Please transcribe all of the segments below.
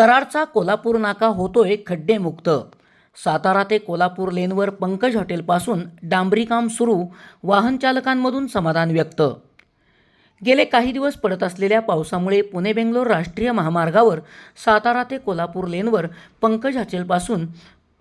कराडचा कोल्हापूर नाका होतोय खड्डेमुक्त. सातारा ते कोल्हापूर लेनवर पंकज हॉटेलपासून डांबरीकाम सुरू वाहन चालकांमधून समाधान व्यक्त. गेले काही दिवस पडत असलेल्या पावसामुळे पुणे बेंगलोर राष्ट्रीय महामार्गावर सातारा ते कोल्हापूर लेनवर पंकज हॉटेलपासून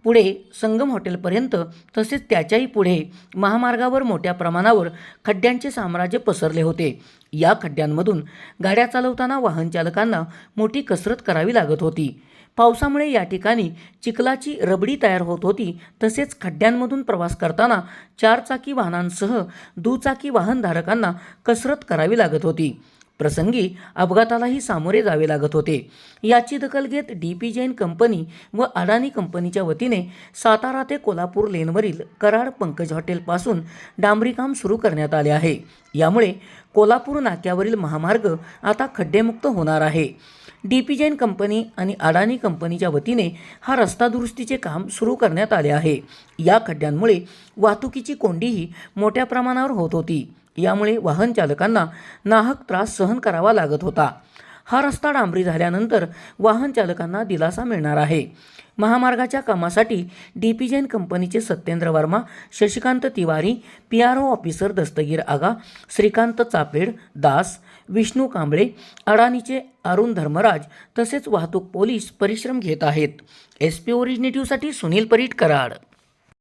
पुढे संगम हॉटेलपर्यंत तसेच त्याच्याही पुढे महामार्गावर मोठ्या प्रमाणावर खड्ड्यांचे साम्राज्य पसरले होते. या खड्ड्यांमधून गाड्या चालवताना वाहन चालकांना मोठी कसरत करावी लागत होती. पावसामुळे या ठिकाणी चिखलाची रबडी तयार होत होती. तसेच खड्ड्यांमधून प्रवास करताना चारचाकी वाहनांसह दुचाकी वाहनधारकांना कसरत करावी लागत होती. प्रसंगी अपघातालाही सामोरे जावे लागत होते. याची दखल घेत डी पी जैन कंपनी व अडाणी कंपनीच्या वतीने सातारा ते कोल्हापूर लेनवरील कराड पंकज हॉटेलपासून डांबरीकाम सुरू करण्यात आले आहे. यामुळे कोल्हापूर नाक्यावरील महामार्ग आता खड्डेमुक्त होणार आहे. डी पी जैन कंपनी आणि अडाणी कंपनीच्या वतीने हा रस्ता दुरुस्तीचे काम सुरू करण्यात आले आहे. या खड्ड्यांमुळे वाहतुकीची कोंडीही मोठ्या प्रमाणावर होत होती. यामुळे वाहन चालकांना नाहक त्रास सहन करावा लागत होता. हा रस्ता डांबरी झाल्यानंतर वाहन चालकांना दिलासा मिळणार आहे. महामार्गाच्या कामासाठी डी पी जैन कंपनीचे Satyendra Verma Shashikant Tiwari P R O officer Dastagir Aga Shrikant Chaped Das Vishnu Kamble अडाणीचे Arun Dharmaraj तसेच वाहतूक पोलीस परिश्रम घेत आहेत. एस पी ओरिजिनेटिव्हसाठी सुनील परीट कराड.